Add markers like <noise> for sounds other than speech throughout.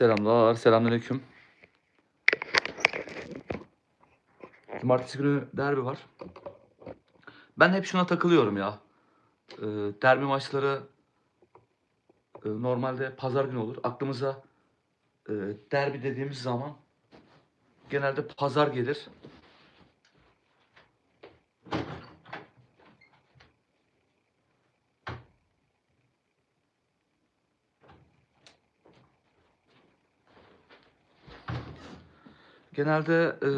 Selamlar, selamünaleyküm. Cumartesi günü derbi var. Ben hep şuna takılıyorum ya. Ee, derbi maçları e, normalde pazar günü olur. Aklımıza e, derbi dediğimiz zaman genelde pazar gelir. Genelde e,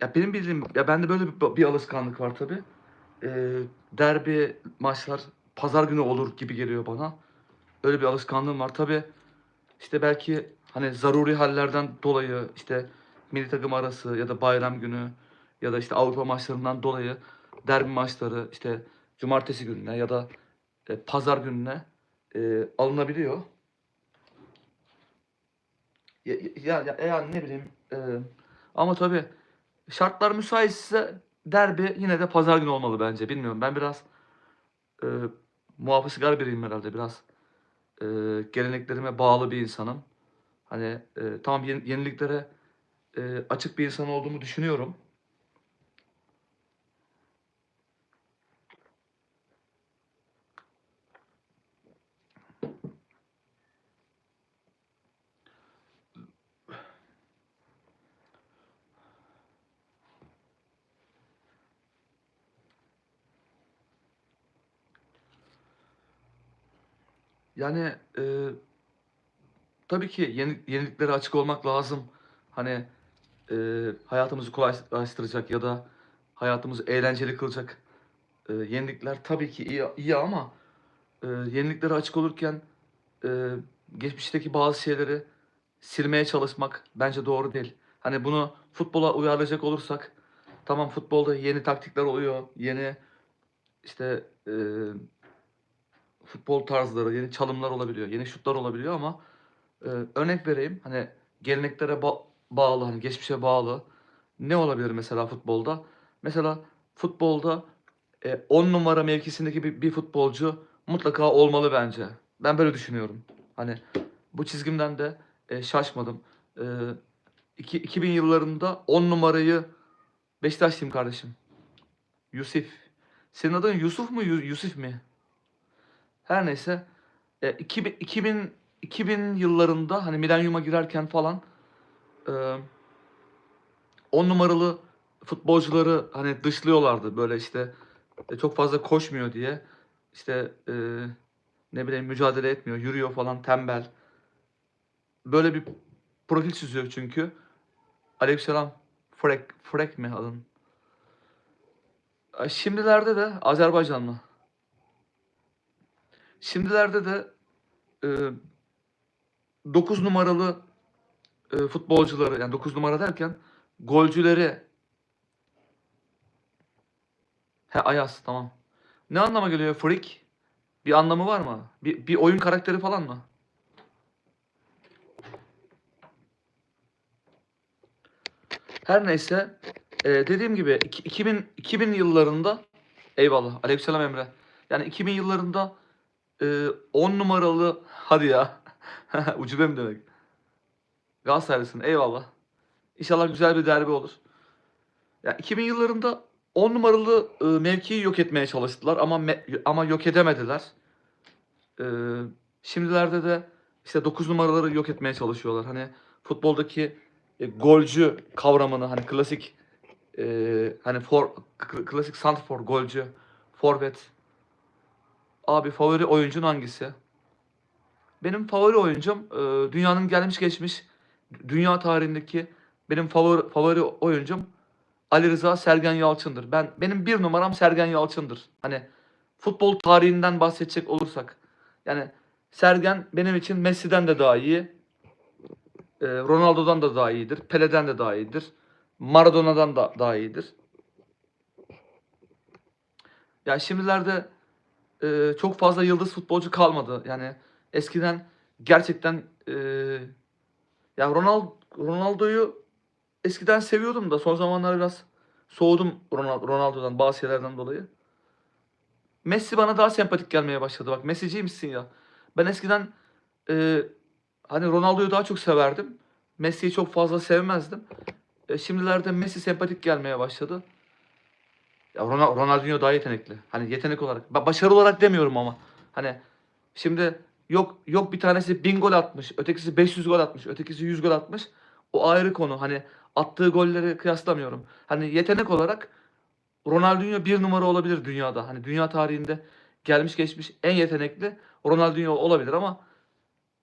ya benim bildiğim ya bende böyle bir, bir alışkanlık var tabi. derbi maçlar pazar günü olur gibi geliyor bana. Öyle bir alışkanlığım var tabi. İşte belki hani zaruri hallerden dolayı işte milli takım arası ya da bayram günü ya da işte Avrupa maçlarından dolayı derbi maçları işte cumartesi gününe ya da e, pazar gününe e, alınabiliyor. Ya, ya, ya, yani ne bileyim e, ama tabii şartlar müsaitse derbi yine de pazar günü olmalı bence. Bilmiyorum ben biraz e, muhafazakar biriyim herhalde biraz e, geleneklerime bağlı bir insanım. Hani e, yeni- yeniliklere e, açık bir insan olduğumu düşünüyorum. Yani e, tabii ki yeni, yeniliklere açık olmak lazım. Hani e, hayatımızı kolaylaştıracak ya da hayatımızı eğlenceli kılacak e, yenilikler tabii ki iyi, iyi ama e, yeniliklere açık olurken e, geçmişteki bazı şeyleri silmeye çalışmak bence doğru değil. Hani bunu futbola uyarlayacak olursak tamam futbolda yeni taktikler oluyor, yeni işte e, futbol tarzları, yeni çalımlar olabiliyor, yeni şutlar olabiliyor ama e, örnek vereyim hani geleneklere ba- bağlı, hani geçmişe bağlı ne olabilir mesela futbolda? Mesela futbolda 10 numara mevkisindeki bir, bir futbolcu mutlaka olmalı bence. Ben böyle düşünüyorum. Hani bu çizgimden de e, şaşmadım. E, iki, 2000 yıllarında 10 numarayı Beşiktaşlıyım kardeşim. Yusuf. Senin adın Yusuf mu Yu- Yusuf mi? Her neyse. E, 2000, 2000, 2000 yıllarında hani milenyuma girerken falan e, 10 numaralı futbolcuları hani dışlıyorlardı. Böyle işte e, çok fazla koşmuyor diye. İşte e, ne bileyim mücadele etmiyor, yürüyor falan tembel. Böyle bir profil çiziyor çünkü. Aleykümselam. Frek, Frek mi adın? E, Şimdilerde de Azerbaycanlı. Şimdilerde de e, 9 numaralı e, futbolcuları yani 9 numara derken golcüleri He Ayas tamam. Ne anlama geliyor freak? Bir anlamı var mı? Bir, bir oyun karakteri falan mı? Her neyse e, dediğim gibi iki- 2000 2000 yıllarında eyvallah Aleykümselam Emre. Yani 2000 yıllarında e, 10 numaralı hadi ya <laughs> ucube mi demek? Galatasaraylısın eyvallah. İnşallah güzel bir derbi olur. Ya 2000 yıllarında 10 numaralı e, mevkiyi yok etmeye çalıştılar ama me- ama yok edemediler. E, şimdilerde de işte 9 numaraları yok etmeye çalışıyorlar. Hani futboldaki e, golcü kavramını hani klasik e, hani for klasik santrfor golcü forvet abi favori oyuncun hangisi? Benim favori oyuncum e, dünyanın gelmiş geçmiş dünya tarihindeki benim favori favori oyuncum Ali Rıza Sergen Yalçın'dır. Ben benim bir numaram Sergen Yalçın'dır. Hani futbol tarihinden bahsedecek olursak yani Sergen benim için Messi'den de daha iyi. e, Ronaldo'dan da daha iyidir. Pele'den de daha iyidir. Maradona'dan da daha iyidir. Ya şimdilerde e, çok fazla yıldız futbolcu kalmadı. Yani eskiden gerçekten e, ya Ronaldo Ronaldo'yu eskiden seviyordum da son zamanlar biraz soğudum Ronaldo, Ronaldo'dan bazı şeylerden dolayı. Messi bana daha sempatik gelmeye başladı. Bak Messi'ciymişsin ya. Ben eskiden e, hani Ronaldo'yu daha çok severdim. Messi'yi çok fazla sevmezdim. E, şimdilerde Messi sempatik gelmeye başladı. Ya Ronald- Ronaldinho daha yetenekli. Hani yetenek olarak. Ba- Başarı olarak demiyorum ama. Hani şimdi yok yok bir tanesi 1000 gol atmış, ötekisi 500 gol atmış, ötekisi 100 gol atmış. O ayrı konu. Hani attığı golleri kıyaslamıyorum. Hani yetenek olarak Ronaldinho bir numara olabilir dünyada. Hani dünya tarihinde gelmiş geçmiş en yetenekli Ronaldinho olabilir ama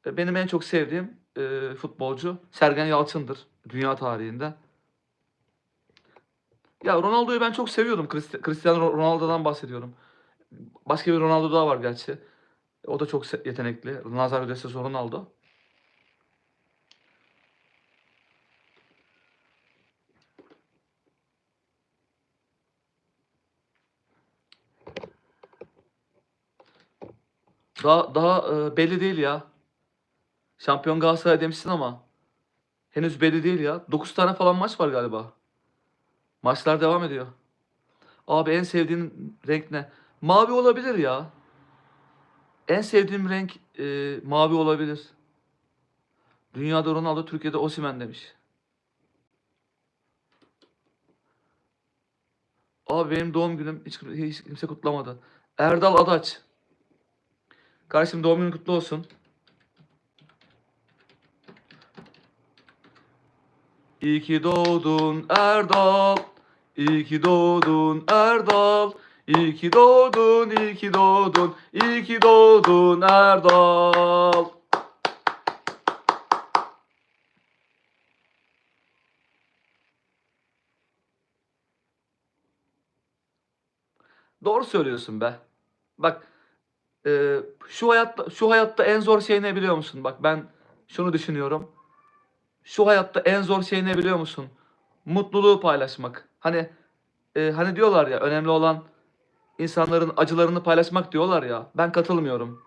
e, benim en çok sevdiğim e, futbolcu Sergen Yalçın'dır dünya tarihinde. Ya Ronaldo'yu ben çok seviyordum. Cristi- Cristiano Ronaldo'dan bahsediyorum. Başka bir Ronaldo daha var gerçi. O da çok yetenekli. Nazario de Souza Ronaldo. Daha daha e, belli değil ya. Şampiyon Galatasaray demişsin ama henüz belli değil ya. 9 tane falan maç var galiba. Maçlar devam ediyor. Abi en sevdiğin renk ne? Mavi olabilir ya. En sevdiğim renk e, mavi olabilir. Dünyada Ronaldo, Türkiye'de Osimhen demiş. Abi benim doğum günüm hiç, hiç kimse kutlamadı. Erdal Adaç. Kardeşim doğum günün kutlu olsun. İyi ki doğdun Erdal. İyi ki doğdun Erdal. İyi ki doğdun, iyi ki doğdun, iyi ki doğdun Erdal. Doğru söylüyorsun be. Bak e, şu hayatta şu hayatta en zor şey ne biliyor musun? Bak ben şunu düşünüyorum. Şu hayatta en zor şey ne biliyor musun? Mutluluğu paylaşmak. Hani e, hani diyorlar ya önemli olan insanların acılarını paylaşmak diyorlar ya. Ben katılmıyorum.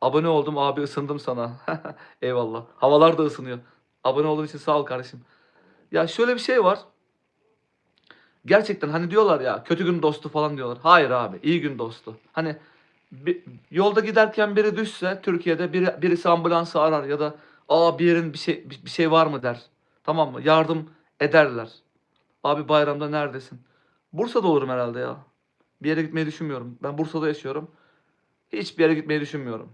Abone oldum abi ısındım sana. <laughs> Eyvallah. Havalar da ısınıyor. Abone olduğun için sağ ol kardeşim. Ya şöyle bir şey var. Gerçekten hani diyorlar ya kötü gün dostu falan diyorlar. Hayır abi iyi gün dostu. Hani bir, yolda giderken biri düşse Türkiye'de biri, birisi ambulansı arar ya da aa bir yerin bir şey bir, şey var mı der. Tamam mı? Yardım ederler. Abi bayramda neredesin? Bursa'da olurum herhalde ya. Bir yere gitmeyi düşünmüyorum. Ben Bursa'da yaşıyorum. Hiçbir yere gitmeyi düşünmüyorum.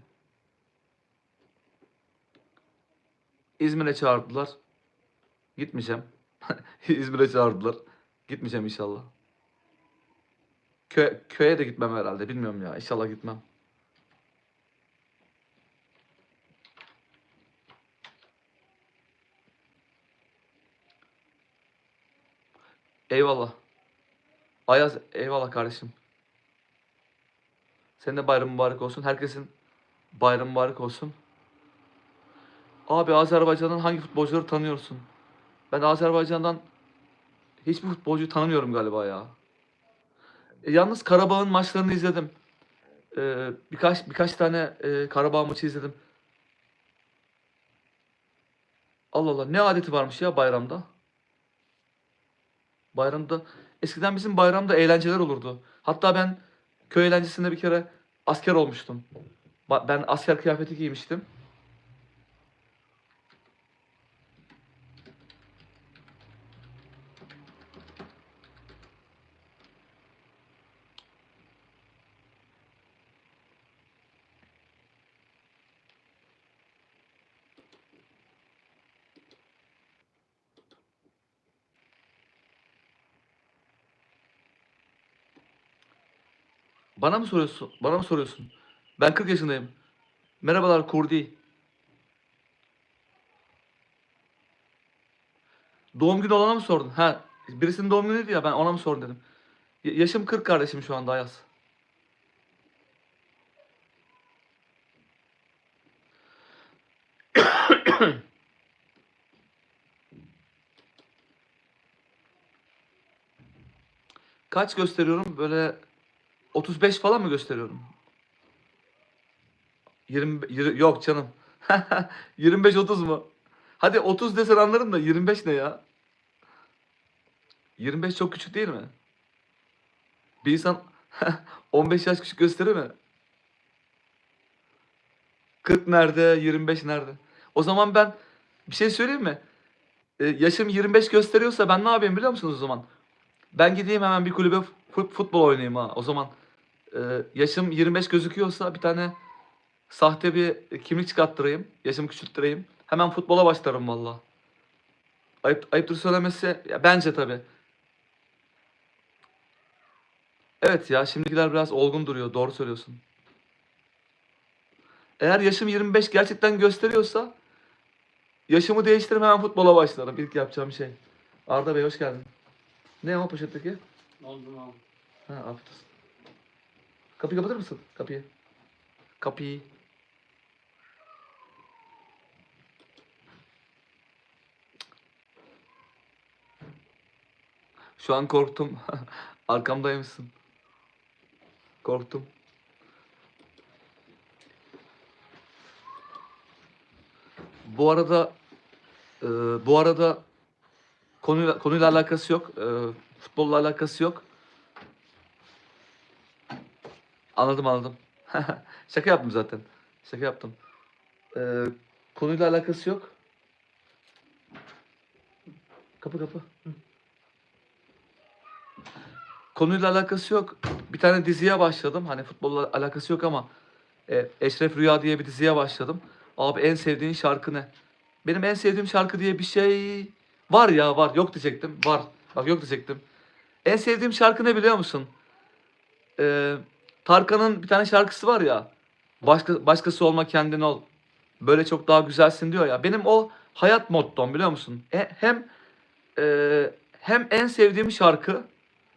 İzmir'e çağırdılar. Gitmeyeceğim. <laughs> İzmir'e çağırdılar. Gitmeyeceğim inşallah. Kö köye de gitmem herhalde. Bilmiyorum ya. İnşallah gitmem. Eyvallah. Ayaz eyvallah kardeşim. Senin de bayram mübarek olsun. Herkesin bayram mübarek olsun. Abi Azerbaycan'dan hangi futbolcuları tanıyorsun? Ben Azerbaycan'dan hiçbir futbolcuyu tanımıyorum galiba ya. E, yalnız Karabağ'ın maçlarını izledim. E, birkaç birkaç tane e, Karabağ maçı izledim. Allah Allah ne adeti varmış ya bayramda. Bayramda eskiden bizim bayramda eğlenceler olurdu. Hatta ben köy eğlencesinde bir kere asker olmuştum. Ben asker kıyafeti giymiştim. Bana mı soruyorsun? Bana mı soruyorsun? Ben 40 yaşındayım. Merhabalar Kurdi. Doğum günü olana mı sordun? Ha, birisinin doğum günüydü ya ben ona mı sordun dedim. Ya- yaşım 40 kardeşim şu anda Ayaz. <coughs> Kaç gösteriyorum? Böyle 35 falan mı gösteriyorum? 20, yirmi- yok canım. <laughs> 25-30 mu? Hadi 30 desen anlarım da 25 ne ya? 25 çok küçük değil mi? Bir insan <laughs> 15 yaş küçük gösterir mi? 40 nerede? 25 nerede? O zaman ben bir şey söyleyeyim mi? Ee, yaşım 25 gösteriyorsa ben ne yapayım biliyor musunuz o zaman? Ben gideyim hemen bir kulübe fu- futbol oynayayım ha. O zaman e, yaşım 25 gözüküyorsa bir tane sahte bir kimlik çıkarttırayım. Yaşımı küçülttüreyim. Hemen futbola başlarım valla. Ayıp, ayıptır söylemesi ya bence tabii. Evet ya şimdikiler biraz olgun duruyor. Doğru söylüyorsun. Eğer yaşım 25 gerçekten gösteriyorsa yaşımı değiştirip hemen futbola başlarım. İlk yapacağım şey. Arda Bey hoş geldin. Ne o poşetteki? Oldu oldu? Ha afiyet olsun. Kapıyı kapatır mısın? Kapıyı. Kapıyı. Şu an korktum. <laughs> Arkamdaymışsın. Korktum. Bu arada e, bu arada konuyla konuyla alakası yok. E, futbolla alakası yok. Anladım anladım. <laughs> Şaka yaptım zaten. Şaka yaptım. Ee, konuyla alakası yok. Kapı kapı. Konuyla alakası yok. Bir tane diziye başladım. Hani futbolla alakası yok ama e, Eşref Rüya diye bir diziye başladım. Abi en sevdiğin şarkı ne? Benim en sevdiğim şarkı diye bir şey var ya var. Yok diyecektim. Var. Bak yok diyecektim. En sevdiğim şarkı ne biliyor musun? Ee, Tarkan'ın bir tane şarkısı var ya. Başka, başkası olma kendin ol. Böyle çok daha güzelsin diyor ya. Benim o hayat mottom biliyor musun? E, hem e, hem en sevdiğim şarkı.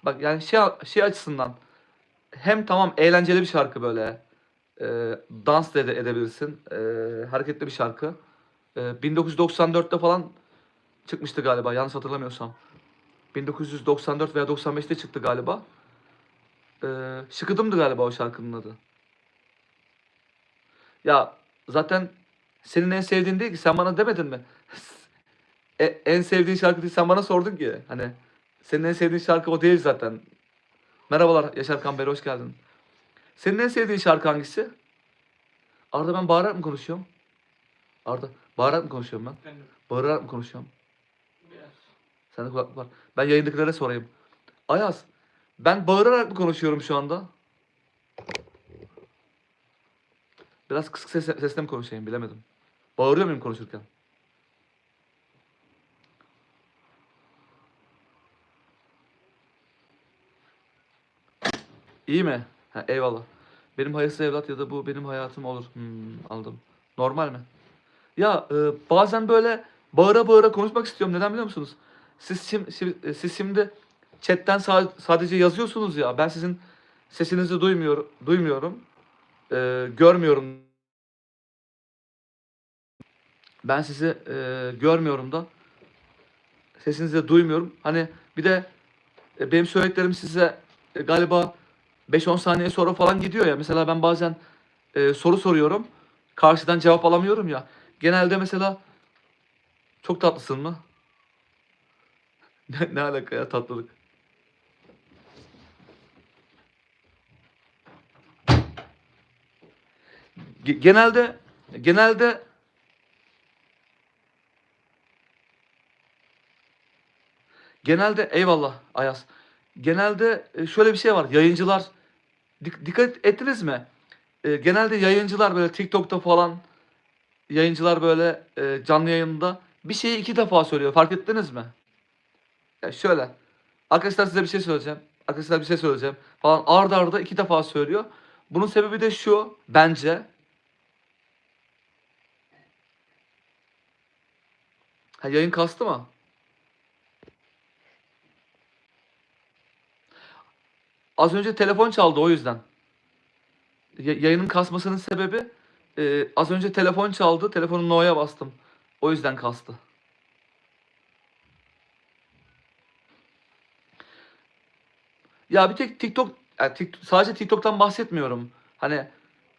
Bak yani şey şey açısından. Hem tamam eğlenceli bir şarkı böyle. E, dans da ede- edebilirsin. E, hareketli bir şarkı. E, 1994'te falan çıkmıştı galiba yanlış hatırlamıyorsam. 1994 veya 95'te çıktı galiba. Ee, Şıkıdım'dı galiba o şarkının adı. Ya zaten senin en sevdiğin değil ki sen bana demedin mi? <laughs> E, en sevdiğin şarkı değil sen bana sordun ki. Hani senin en sevdiğin şarkı o değil zaten. Merhabalar Yaşar Kamber hoş geldin. Senin en sevdiğin şarkı hangisi? Arda ben bağırarak mı konuşuyorum? Arda bağırarak mı konuşuyorum ben? Efendim Bağırarak mı konuşuyorum? biraz. Sende kulaklık var. Ben yayındakilere sorayım. Ayaz, ben bağırarak mı konuşuyorum şu anda? Biraz kısık ses, sesle mi konuşayım bilemedim. Bağırıyor muyum konuşurken? İyi mi? Ha, eyvallah. Benim hayırsız evlat ya da bu benim hayatım olur. Hmm, anladım. Normal mi? Ya e, bazen böyle bağıra bağıra konuşmak istiyorum. Neden biliyor musunuz? Siz, şim, şi- siz şimdi chatten sa- sadece yazıyorsunuz ya. Ben sizin sesinizi duymuyor, duymuyorum. E, görmüyorum. Ben sizi e, görmüyorum da. Sesinizi de duymuyorum. Hani bir de e, benim söylediklerim size e, galiba 5-10 saniye sonra falan gidiyor ya. Mesela ben bazen e, soru soruyorum. Karşıdan cevap alamıyorum ya. Genelde mesela çok tatlısın mı? <laughs> Ne, ne alaka ya tatlılık? Genelde genelde genelde eyvallah Ayaz. Genelde e, şöyle bir şey var. Yayıncılar dik- dikkat ettiniz mi? E, genelde yayıncılar böyle TikTok'ta falan yayıncılar böyle e, canlı yayında bir şeyi iki defa söylüyor. Fark ettiniz mi? Ya şöyle. Arkadaşlar size bir şey söyleyeceğim. Arkadaşlar bir şey söyleyeceğim. Falan arda arda iki defa söylüyor. Bunun sebebi de şu bence. Ha yayın kastı mı? Az önce telefon çaldı o yüzden. Ya- yayının kasmasının sebebi e, az önce telefon çaldı. Telefonu no'ya bastım. O yüzden kastı. Ya bir tek TikTok, yani Tik- sadece TikTok'tan bahsetmiyorum. Hani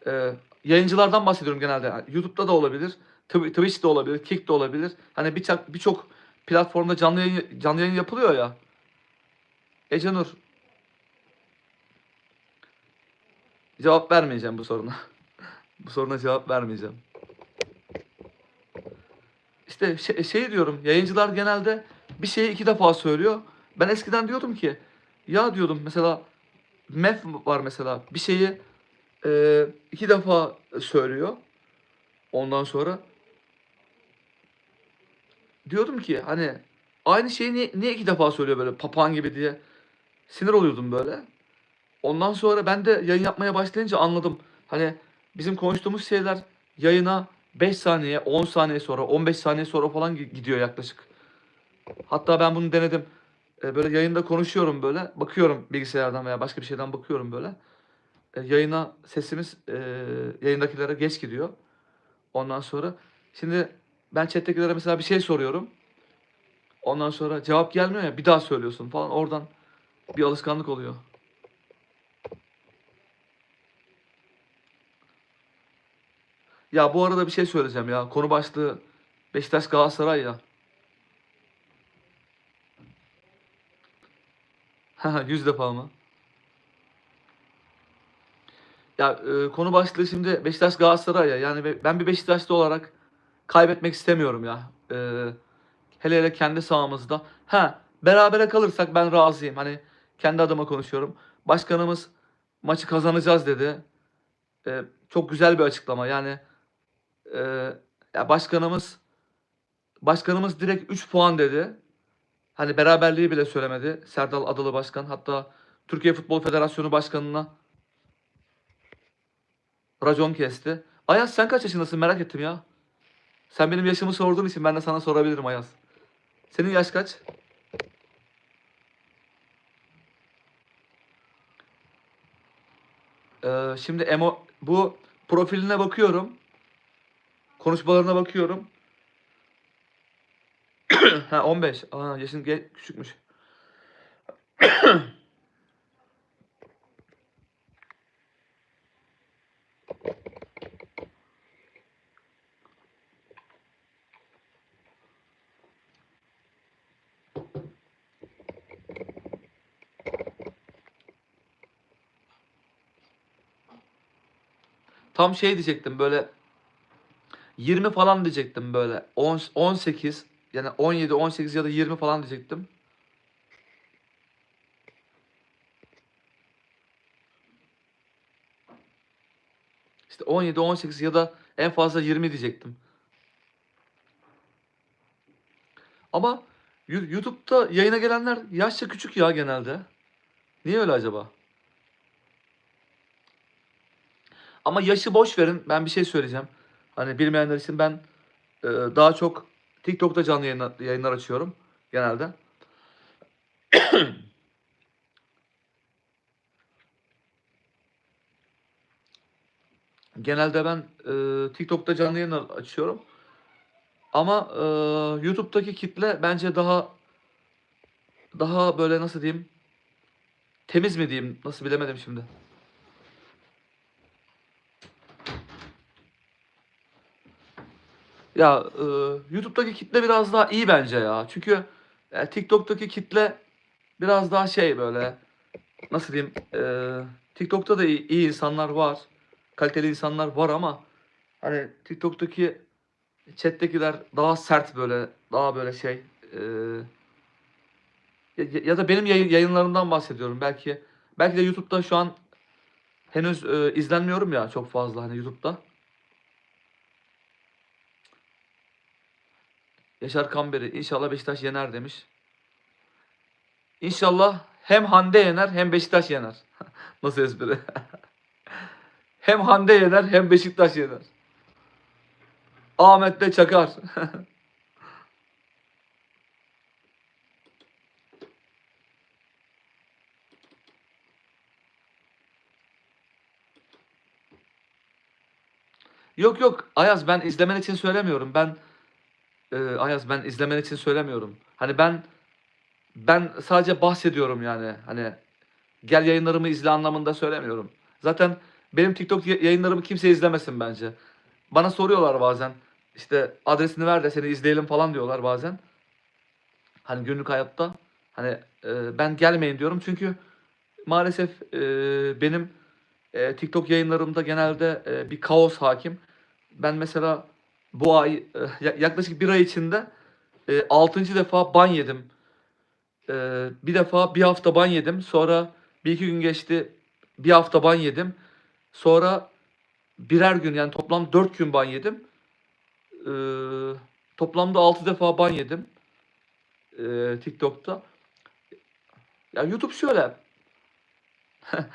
e, yayıncılardan bahsediyorum genelde. Yani YouTube'da da olabilir, Tw- Twitch'te olabilir, Kick de olabilir. Hani birçok birçok platformda canlı yayın, canlı yayın yapılıyor ya. Ece Nur. Cevap vermeyeceğim bu soruna. <laughs> Bu soruna cevap vermeyeceğim. İşte şey, şey diyorum, yayıncılar genelde bir şeyi iki defa söylüyor. Ben eskiden diyordum ki, ya diyordum mesela mef var mesela bir şeyi e, iki defa söylüyor. Ondan sonra diyordum ki hani aynı şeyi niye, niye iki defa söylüyor böyle papağan gibi diye sinir oluyordum böyle. Ondan sonra ben de yayın yapmaya başlayınca anladım. Hani bizim konuştuğumuz şeyler yayına 5 saniye, 10 saniye sonra, 15 saniye sonra falan gi- gidiyor yaklaşık. Hatta ben bunu denedim. E, böyle yayında konuşuyorum böyle. Bakıyorum bilgisayardan veya başka bir şeyden bakıyorum böyle. E, yayına sesimiz e, yayındakilere geç gidiyor. Ondan sonra şimdi ben chat'tekilere mesela bir şey soruyorum. Ondan sonra cevap gelmiyor ya bir daha söylüyorsun falan oradan bir alışkanlık oluyor. Ya bu arada bir şey söyleyeceğim ya. Konu başlığı Beşiktaş Galatasaray ya. <laughs> Haha, Yüz defa mı? Ya e, konu başlığı şimdi Beşiktaş Galatasaray ya. Yani be- ben bir Beşiktaşlı olarak kaybetmek istemiyorum ya. E, hele hele kendi sahamızda. Ha berabere kalırsak ben razıyım. Hani kendi adıma konuşuyorum. Başkanımız maçı kazanacağız dedi. E, çok güzel bir açıklama. Yani e, ya başkanımız başkanımız direkt 3 puan dedi. Hani beraberliği bile söylemedi. Serdal Adalı Başkan hatta Türkiye Futbol Federasyonu Başkanı'na racon kesti. Ayaz sen kaç yaşındasın merak ettim ya. Sen benim yaşımı sorduğun için ben de sana sorabilirim Ayaz. Senin yaş kaç? Ee, şimdi emo bu profiline bakıyorum. Konuşmalarına bakıyorum. <clears throat> ha 15. Aa yaşın küçükmüş. <clears throat> Tam şey diyecektim böyle 20 falan diyecektim böyle. 10, 18 yani 17, 18 ya da 20 falan diyecektim. İşte 17, 18 ya da en fazla 20 diyecektim. Ama YouTube'da yayına gelenler yaşça küçük ya genelde. Niye öyle acaba? Ama yaşı boş verin. Ben bir şey söyleyeceğim. Hani bilmeyenler için ben e, daha çok TikTok'ta canlı yayınlar, yayınlar açıyorum genelde. Genelde ben e, TikTok'ta canlı yayınlar açıyorum. Ama e, YouTube'daki kitle bence daha daha böyle nasıl diyeyim temiz mi diyeyim nasıl bilemedim şimdi. Ya e, YouTube'daki kitle biraz daha iyi bence ya. Çünkü e, TikTok'taki kitle biraz daha şey böyle nasıl diyeyim e, TikTok'ta da iyi, iyi insanlar var. Kaliteli insanlar var ama hani TikTok'taki chat'tekiler daha sert böyle daha böyle şey e, ya, ya da benim yayın, yayınlarımdan bahsediyorum. Belki belki de YouTube'da şu an henüz e, izlenmiyorum ya çok fazla hani YouTube'da. Yaşar Kamberi inşallah Beşiktaş yener demiş. İnşallah hem Hande yener hem Beşiktaş yener. <laughs> Nasıl espri? <laughs> hem Hande yener hem Beşiktaş yener. Ahmet de çakar. <laughs> Yok yok Ayaz ben izlemen için söylemiyorum. Ben e, Ayaz ben izlemen için söylemiyorum. Hani ben ben sadece bahsediyorum yani. Hani gel yayınlarımı izle anlamında söylemiyorum. Zaten benim TikTok yayınlarımı kimse izlemesin bence. Bana soruyorlar bazen. İşte adresini ver de seni izleyelim falan diyorlar bazen. Hani günlük hayatta. Hani e, ben gelmeyin diyorum çünkü maalesef e, benim e, TikTok yayınlarımda genelde e, bir kaos hakim. Ben mesela bu ay e, ya- yaklaşık bir ay içinde e, 6. defa ban yedim. E, bir defa bir hafta ban yedim. Sonra bir iki gün geçti bir hafta ban yedim. Sonra birer gün yani toplam 4 gün ban yedim. E, toplamda 6 defa ban yedim. E, TikTok'ta. Ya YouTube şöyle. <laughs>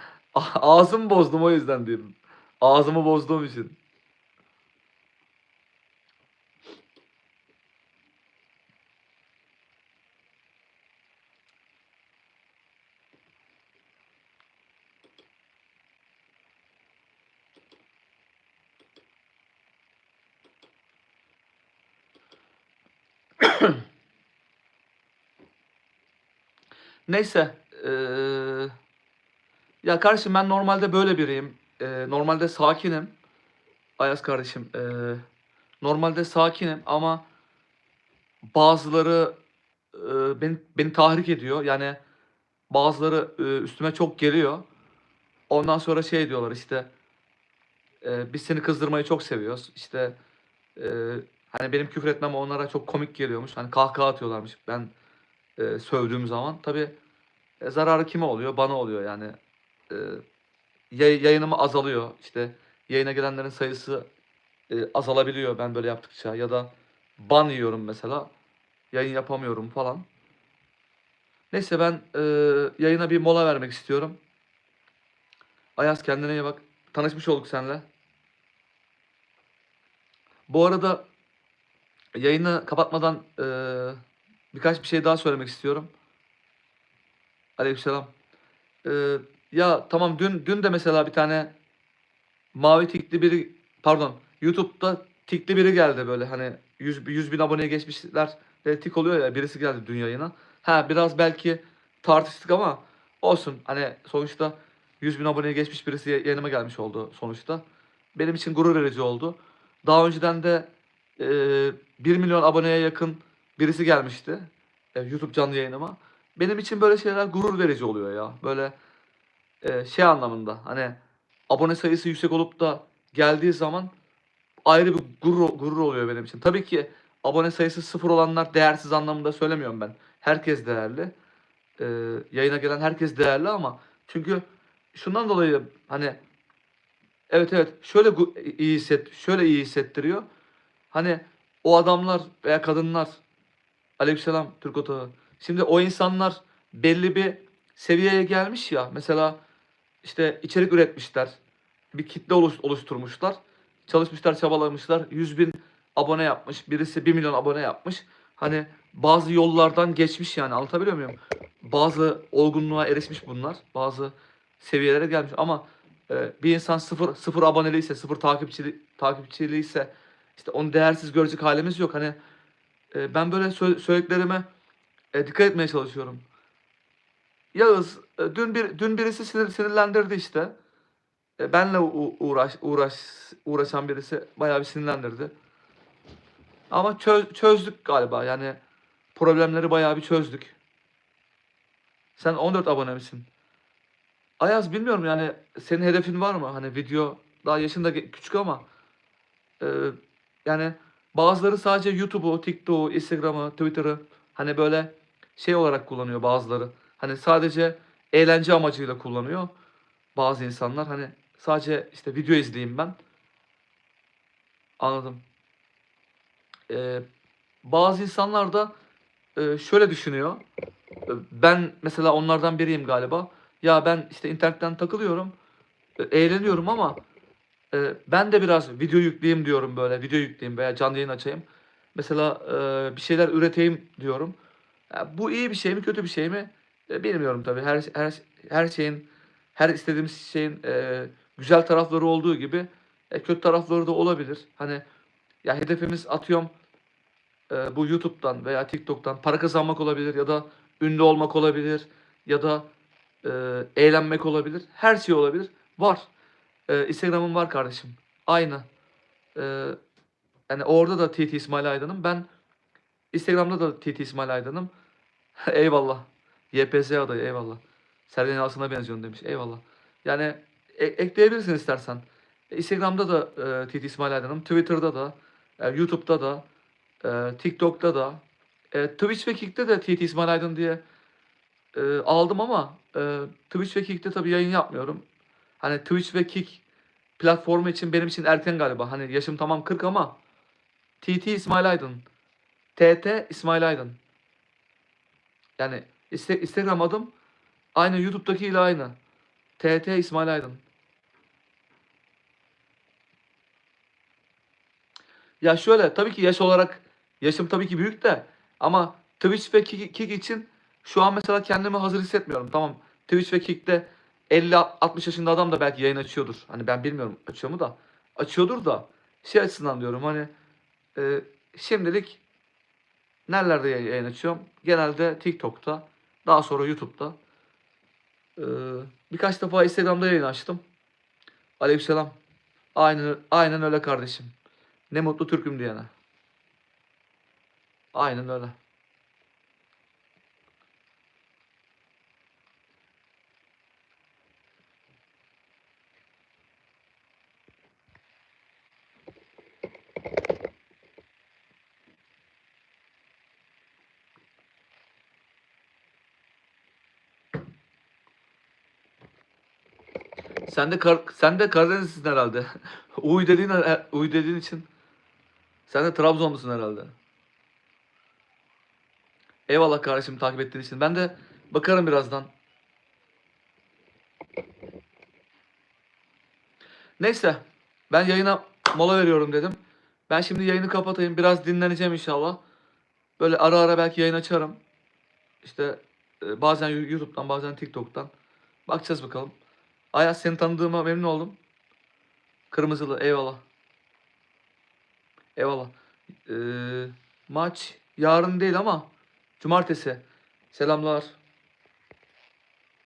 Ağzımı bozdum o yüzden diyorum. Ağzımı bozduğum için. Neyse. eee, ya kardeşim ben normalde böyle biriyim. Eee, normalde sakinim. Ayaz kardeşim. eee, normalde sakinim ama bazıları eee, beni, beni tahrik ediyor. Yani bazıları eee, üstüme çok geliyor. Ondan sonra şey diyorlar işte eee, biz seni kızdırmayı çok seviyoruz. İşte eee, hani benim küfür etmem onlara çok komik geliyormuş. Hani kahkaha atıyorlarmış ben eee, sövdüğüm zaman. Tabii e, zararı kime oluyor? Bana oluyor yani. E, yay- yayınım azalıyor. İşte yayına gelenlerin sayısı e, azalabiliyor ben böyle yaptıkça. Ya da ban yiyorum mesela. Yayın yapamıyorum falan. Neyse ben e, yayına bir mola vermek istiyorum. Ayaz kendine iyi bak. Tanışmış olduk seninle. Bu arada yayını kapatmadan e, birkaç bir şey daha söylemek istiyorum. Aleykümselam. Ee, ya tamam dün dün de mesela bir tane mavi tikli biri pardon YouTube'da tikli biri geldi böyle hani 100, 100 bin aboneye geçmişler de tik oluyor ya birisi geldi dün yayına. Ha biraz belki tartıştık ama olsun hani sonuçta 100 bin aboneye geçmiş birisi yay- yayınıma gelmiş oldu sonuçta. Benim için gurur verici oldu. Daha önceden de e, 1 milyon aboneye yakın birisi gelmişti e, YouTube canlı yayınıma. Benim için böyle şeyler gurur verici oluyor ya. Böyle e, şey anlamında hani abone sayısı yüksek olup da geldiği zaman ayrı bir gurur, gurur oluyor benim için. Tabii ki abone sayısı sıfır olanlar değersiz anlamında söylemiyorum ben. Herkes değerli. E, yayına gelen herkes değerli ama çünkü şundan dolayı hani evet evet şöyle iyi hisset şöyle iyi hissettiriyor. Hani o adamlar veya kadınlar Aleykümselam Türk Otağı. Şimdi o insanlar belli bir seviyeye gelmiş ya. Mesela işte içerik üretmişler. Bir kitle oluş- oluşturmuşlar. Çalışmışlar, çabalamışlar. 100 bin abone yapmış. Birisi 1 milyon abone yapmış. Hani bazı yollardan geçmiş yani anlatabiliyor muyum? Bazı olgunluğa erişmiş bunlar. Bazı seviyelere gelmiş ama e, bir insan sıfır, sıfır aboneliyse, sıfır takipçili, takipçiliyse işte onu değersiz görecek halimiz yok. Hani e, ben böyle sö- söylediklerime e, dikkat etmeye çalışıyorum. Yağız e, dün bir dün birisi sinir, sinirlendirdi işte. E, benle uğraş uğraş uğraşan birisi bayağı bir sinirlendirdi. Ama çöz, çözdük galiba. Yani problemleri bayağı bir çözdük. Sen 14 abone misin? Ayaz bilmiyorum yani senin hedefin var mı? Hani video daha yaşında küçük ama e, yani bazıları sadece YouTube'u, TikTok'u, Instagram'ı, Twitter'ı hani böyle şey olarak kullanıyor bazıları. Hani sadece eğlence amacıyla kullanıyor bazı insanlar. Hani sadece işte video izleyeyim ben. Anladım. Ee, bazı insanlar da e, şöyle düşünüyor. E, Ben mesela onlardan biriyim galiba. Ya ben işte internetten takılıyorum. e, Eğleniyorum ama e, ben de biraz video yükleyeyim diyorum böyle. Video yükleyeyim veya canlı yayın açayım. Mesela e, bir şeyler üreteyim diyorum. Ya bu iyi bir şey mi kötü bir şey mi? E, bilmiyorum tabii. Her her her şeyin her istediğimiz şeyin e, güzel tarafları olduğu gibi e, kötü tarafları da olabilir. Hani ya hedefimiz atıyorum e, bu YouTube'dan veya TikTok'tan para kazanmak olabilir ya da ünlü olmak olabilir ya da e, eğlenmek olabilir. Her şey olabilir. Var. E, Instagram'ım var kardeşim. Aynı. E, yani orada da TT İsmail Aydın'ım. Ben Instagram'da da TT İsmail Aydın'ım. <laughs> eyvallah. YPS adayı eyvallah. Sergen Yalçın'a benziyorsun demiş. Eyvallah. Yani e- ekleyebilirsin istersen. Instagram'da da e, TT İsmail Aydın'ım. Twitter'da da, e, YouTube'da da, e, TikTok'ta da, e, Twitch ve Kick'te de TT İsmail Aydın diye e, aldım ama e, Twitch ve Kick'te tabii yayın yapmıyorum. Hani Twitch ve Kick platformu için benim için erken galiba. Hani yaşım tamam 40 ama TT İsmail Aydın. TT İsmail Aydın. Yani Insta- Instagram adım aynı YouTube'daki ile aynı. TT İsmail Aydın. Ya şöyle tabii ki yaş olarak yaşım tabii ki büyük de ama Twitch ve Kick, Kick için şu an mesela kendimi hazır hissetmiyorum. Tamam Twitch ve Kick'te 50-60 yaşında adam da belki yayın açıyordur. Hani ben bilmiyorum açıyor mu da. Açıyordur da şey açısından diyorum hani e, şimdilik nerelerde yay- yayın açıyorum? Genelde TikTok'ta, daha sonra YouTube'da. E, birkaç defa Instagram'da yayın açtım. Aleykümselam. Aynen, aynen öyle kardeşim. Ne mutlu Türk'üm diyene. Aynen öyle. Sen de Kar sen de Karadenizlisin herhalde. <laughs> Uy dediğin Uy dediğin için sen de Trabzonlusun herhalde. Eyvallah kardeşim takip ettiğin için. Ben de bakarım birazdan. Neyse. Ben yayına mola veriyorum dedim. Ben şimdi yayını kapatayım. Biraz dinleneceğim inşallah. Böyle ara ara belki yayın açarım. İşte e, bazen YouTube'dan bazen TikTok'tan. Bakacağız bakalım. Ayaz seni tanıdığıma memnun oldum. Kırmızılı eyvallah. Eyvallah. Ee, maç yarın değil ama cumartesi. Selamlar.